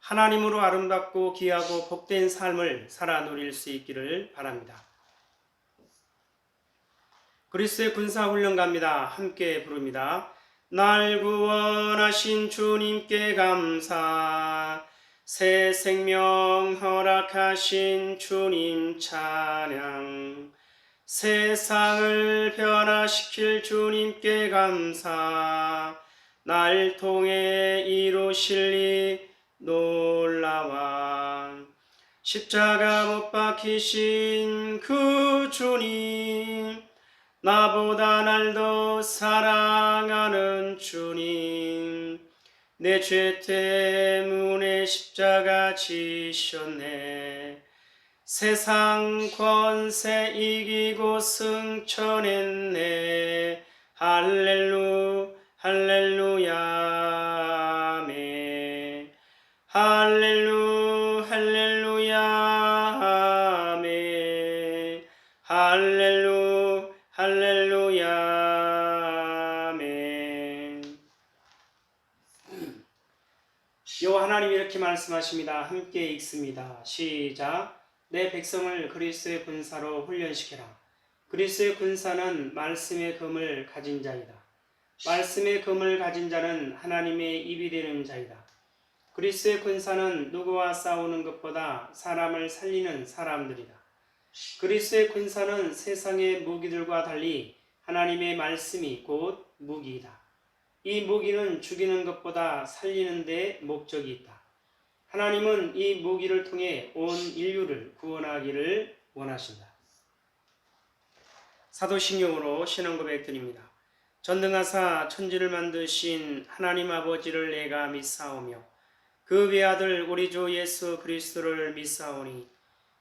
하나님으로 아름답고 귀하고 복된 삶을 살아 누릴 수 있기를 바랍니다. 그리스의 군사 훈련 갑니다. 함께 부릅니다. 날 구원하신 주님께 감사. 새 생명 허락하신 주님 찬양. 세상을 변화시킬 주님께 감사. 날 통해 이루실 이 놀라와 십자가 못 박히신 그 주님 나보다 날 더 사랑하는 주님 내 죄 때문에 십자가 지셨네. 세상 권세 이기고 승천했네. 할렐루 할렐루야. 아멘 할렐루 할렐루야 아멘 여호와 하나님 이렇게 말씀하십니다. 함께 읽습니다. 시작. 내 백성을 그리스도의 군사로 훈련시켜라. 그리스도의 군사는 말씀의 금을 가진 자이다. 말씀의 금을 가진 자는 하나님의 입이 되는 자이다. 그리스의 군사는 누구와 싸우는 것보다 사람을 살리는 사람들이다. 그리스의 군사는 세상의 무기들과 달리 하나님의 말씀이 곧 무기이다. 이 무기는 죽이는 것보다 살리는 데 목적이 있다. 하나님은 이 무기를 통해 온 인류를 구원하기를 원하신다. 사도신경으로 신앙 고백 드립니다. 전능하사 천지를 만드신 하나님 아버지를 내가 믿사오며 그 외아들 우리 주 예수 그리스도를 믿사오니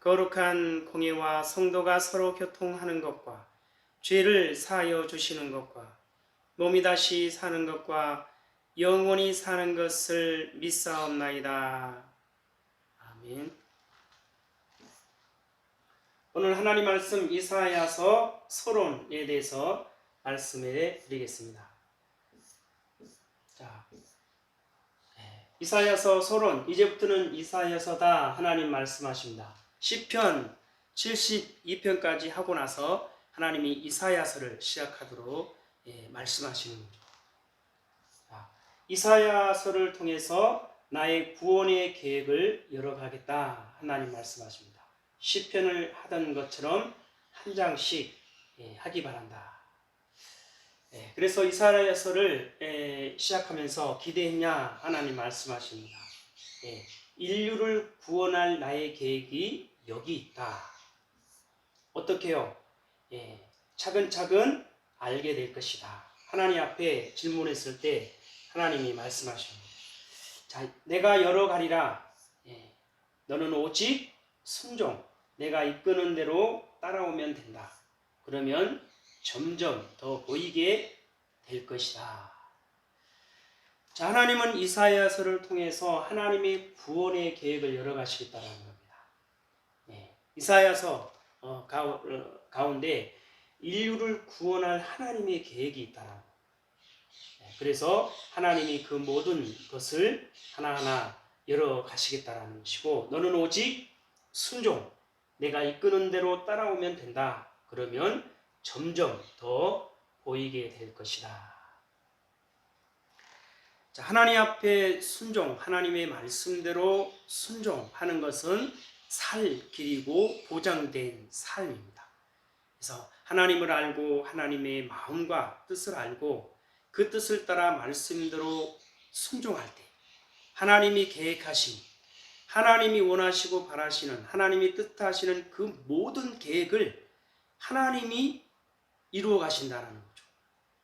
거룩한 공예와 성도가 서로 교통하는 것과 죄를 사하여 주시는 것과 몸이 다시 사는 것과 영원히 사는 것을 믿사옵나이다. 아멘. 오늘 하나님 말씀 이사야서 서론에 대해서 말씀해 드리겠습니다. 자, 네. 이사야서 서론 이제부터는 이사야서다 하나님 말씀하십니다. 시편 72편까지 하고 나서 하나님이 이사야서를 시작하도록 예, 말씀하시는 거죠. 자, 이사야서를 통해서 나의 구원의 계획을 열어가겠다 하나님 말씀하십니다. 시편을 하던 것처럼 한 장씩 예, 하기 바란다. 예, 그래서 이사야서를 예, 시작하면서 기대했냐 하나님 말씀하십니다. 예, 인류를 구원할 나의 계획이 여기 있다. 어떻게요? 예, 차근차근 알게 될 것이다. 하나님 앞에 질문했을 때 하나님이 말씀하십니다. 자, 내가 열어가리라. 예, 너는 오직 순종. 내가 이끄는 대로 따라오면 된다. 그러면 점점 더 보이게 될 것이다. 자, 하나님은 이사야서를 통해서 하나님의 구원의 계획을. 네, 이사야서 어, 가, 어, 가운데 인류를 구원할 하나님의 계획이 있다. 네, 그래서 하나님이 그 모든 것을 하나하나 열어 가시겠다라는 것이고, 너는 오직 순종, 내가 이끄는 대로 따라오면 된다. 그러면 점점 더 보이게 될 것이다. 자, 하나님 앞에 순종, 하나님의 말씀대로 순종하는 것은 살 길이고 보장된 삶입니다. 그래서 하나님을 알고 하나님의 마음과 뜻을 알고 그 뜻을 따라 말씀대로 순종할 때 하나님이 계획하신 하나님이 원하시고 바라시는 하나님이 뜻하시는 그 모든 계획을 하나님이 이루어 가신다는 거죠.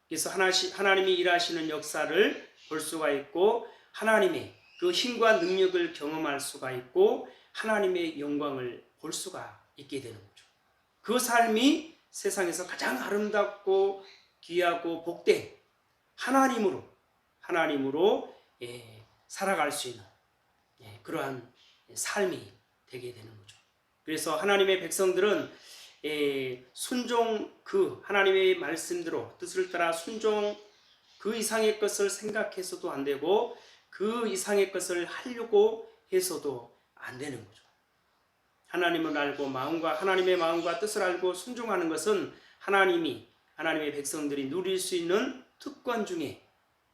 그래서 하나님이 일하시는 역사를 볼 수가 있고 하나님의 그 힘과 능력을 경험할 수가 있고 하나님의 영광을 볼 수가 있게 되는 거죠. 그 삶이 세상에서 가장 아름답고 귀하고 복된 하나님으로 하나님으로 예, 살아갈 수 있는 예, 그러한 삶이 되게 되는 거죠. 그래서 하나님의 백성들은 예, 순종 그 하나님의 말씀대로 뜻을 따라 순종 그 이상의 것을 생각해서도 안 되고 그 이상의 것을 하려고 해서도 안 되는 거죠. 하나님을 알고 마음과 하나님의 마음과 뜻을 알고 순종하는 것은 하나님이 하나님의 백성들이 누릴 수 있는 특권 중에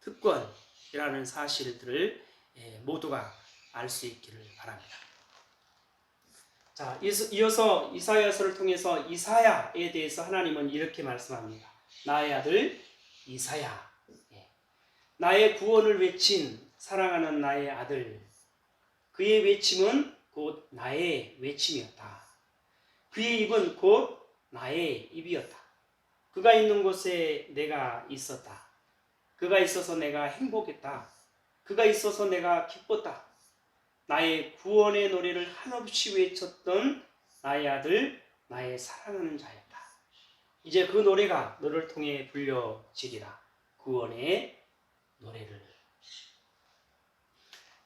특권이라는 사실들을 예, 모두가 알 수 있기를 바랍니다. 자, 이어서 이사야서를 통해서 이사야에 대해서 하나님은 이렇게 말씀합니다. 나의 아들 이사야, 예. 나의 구원을 외친 사랑하는 나의 아들, 그의 외침은 곧 나의 외침이었다. 그의 입은 곧 나의 입이었다. 그가 있는 곳에 내가 있었다. 그가 있어서 내가 행복했다. 그가 있어서 내가 기뻤다. 나의 구원의 노래를 한없이 외쳤던 나의 아들, 나의 사랑하는 자였다. 이제 그 노래가 너를 통해 불려지리라. 구원의 노래를.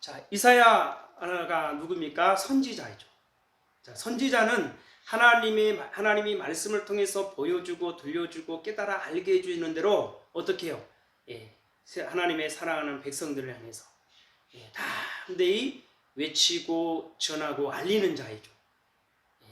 자, 이사야가 누굽니까? 선지자이죠. 자, 선지자는 하나님의 하나님이 말씀을 통해서 보여주고 들려주고 깨달아 알게 해주는 대로 어떻게 해요? 예, 하나님의 사랑하는 백성들을 향해서 예, 담대히 외치고 전하고 알리는 자이죠. 예,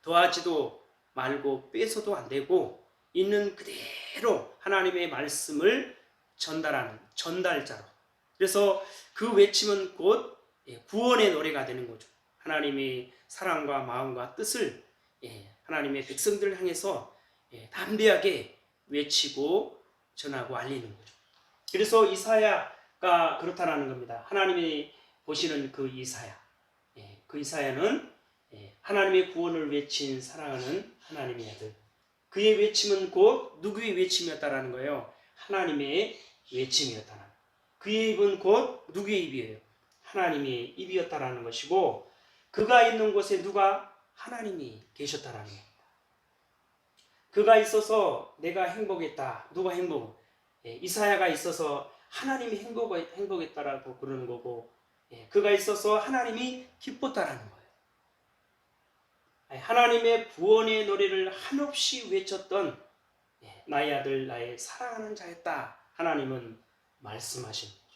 더하지도 말고 빼서도 안 되고 있는 그대로 하나님의 말씀을 전달하는 전달자로. 그래서 그 외침은 곧 예, 구원의 노래가 되는 거죠. 하나님의 사랑과 마음과 뜻을 예, 하나님의 백성들을 향해서 예, 담대하게 외치고 전하고 알리는 거죠. 그래서 이사야가 그렇다라는 겁니다. 하나님이 보시는 그 이사야, 예, 그 이사야는 예, 하나님의 구원을 외친 사랑하는 하나님의 아들. 그의 외침은 곧 누구의 외침이었다라는 거예요. 하나님의 외침이었다는. 그의 입은 곧 누구의 입이에요? 하나님의 입이었다라는 것이고 그가 있는 곳에 누가 하나님이 계셨다라는 겁니다. 그가 있어서 내가 행복했다. 누가 행복? 예, 이사야가 있어서 하나님이 행복, 행복했다라고 그러는 거고, 예, 그가 있어서 하나님이 기뻤다라는 거예요. 하나님의 구원의 노래를 한없이 외쳤던 예, 나의 아들, 나의 사랑하는 자였다. 하나님은 말씀하신 거죠.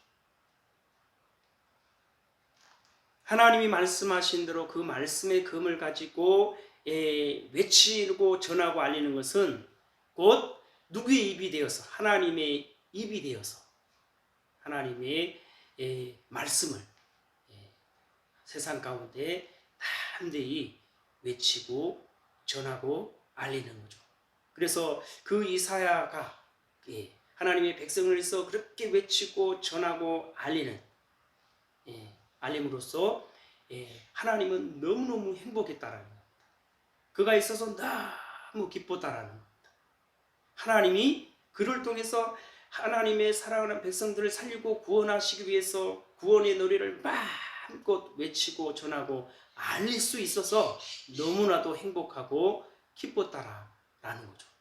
하나님이 말씀하신 대로 그 말씀의 금을 가지고 예, 외치고 전하고 알리는 것은 곧 누구의 입이 되어서 하나님의 입이 되어서 하나님의 예, 말씀을 예, 세상 가운데 담대히 외치고 전하고 알리는 거죠. 그래서 그 이사야가 예, 하나님의 백성을 위해서 그렇게 외치고 전하고 알리는 예, 알림으로써 예, 하나님은 너무너무 행복했다라는 겁니다. 그가 있어서 너무 기뻤다라는 겁니다. 하나님이 그를 통해서 하나님의 사랑하는 백성들을 살리고 구원하시기 위해서 구원의 노래를 마음껏 외치고 전하고 알릴 수 있어서 너무나도 행복하고 기뻤다라는 거죠.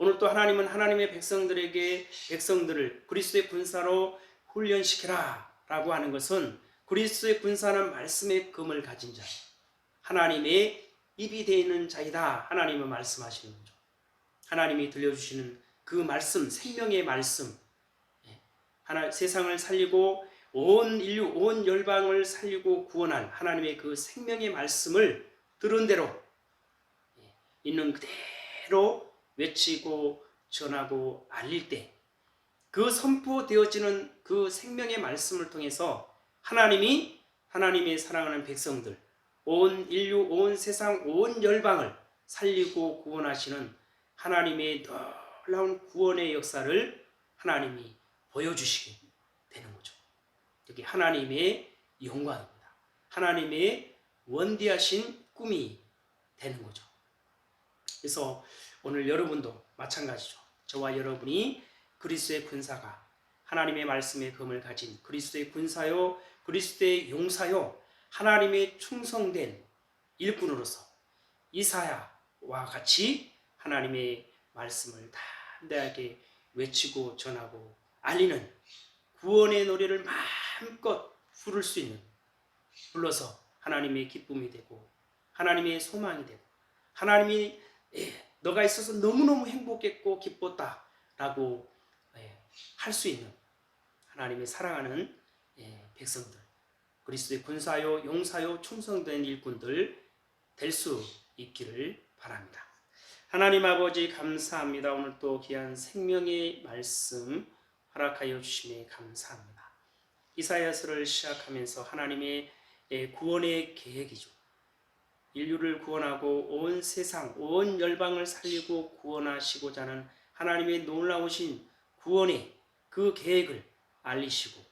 오늘 또 하나님은 하나님의 백성들에게 백성들을 그리스도의 군사로 훈련시키라 라고 하는 것은 그리스도의 군사는 말씀의 금을 가진 자 하나님의 입이 되어 있는 자이다 하나님은 말씀하시는 거죠. 하나님이 들려주시는 그 말씀 생명의 말씀 예, 하나 세상을 살리고 온 인류 온 열방을 살리고 구원할 하나님의 그 생명의 말씀을 들은 대로 예, 있는 그대로 외치고 전하고 알릴 때 그 선포되어지는 그 생명의 말씀을 통해서 하나님이 하나님의 사랑하는 백성들 온 인류, 온 세상, 온 열방을 살리고 구원하시는 하나님의 놀라운 구원의 역사를 하나님이 보여주시게 되는 거죠. 여기 하나님의 영광입니다. 하나님의 원대하신 꿈이 되는 거죠. 그래서 오늘 여러분도 마찬가지죠. 저와 여러분이 그리스도의 군사가 하나님의 말씀의 검을 가진 그리스도의 군사요, 그리스도의 용사요, 하나님의 충성된 일꾼으로서 이사야와 같이 하나님의 말씀을 담대하게 외치고 전하고 알리는 구원의 노래를 마음껏 부를 수 있는 불러서 하나님의 기쁨이 되고 하나님의 소망이 되고 하나님이 예, 너가 있어서 너무너무 행복했고 기뻤다 라고 예, 할수 있는 하나님의 사랑하는 예, 백성들 그리스도의 군사요 용사요 충성된 일꾼들 될 수 있기를 바랍니다. 하나님 아버지 감사합니다. 오늘 또 귀한 생명의 말씀 허락하여 주심에 감사합니다. 이사야서를 시작하면서 하나님의 예, 구원의 계획이죠. 인류를 구원하고 온 세상, 온 열방을 살리고 구원하시고자 하는 하나님의 놀라우신 구원의 그 계획을 알리시고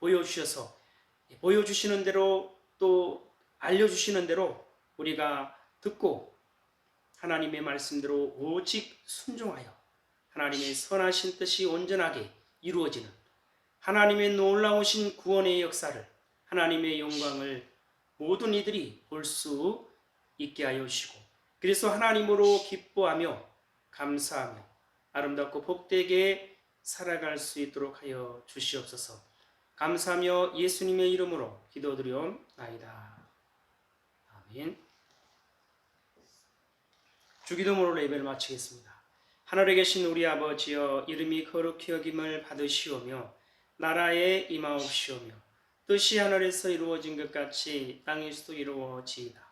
보여주셔서 보여주시는 대로 또 알려주시는 대로 우리가 듣고 하나님의 말씀대로 오직 순종하여 하나님의 선하신 뜻이 온전하게 이루어지는 하나님의 놀라우신 구원의 역사를 하나님의 영광을 모든 이들이 볼 수 있게 하여 주시고 그래서 하나님으로 기뻐하며 감사하며 아름답고 복되게 살아갈 수 있도록 하여 주시옵소서. 감사하며 예수님의 이름으로 기도드리옵나이다. 아멘. 주기도문으로 예배를 마치겠습니다. 하늘에 계신 우리 아버지여 이름이 거룩히 여김을 받으시오며 나라에 임하옵시오며 뜻이 하늘에서 이루어진 것 같이 땅에서도 이루어지이다.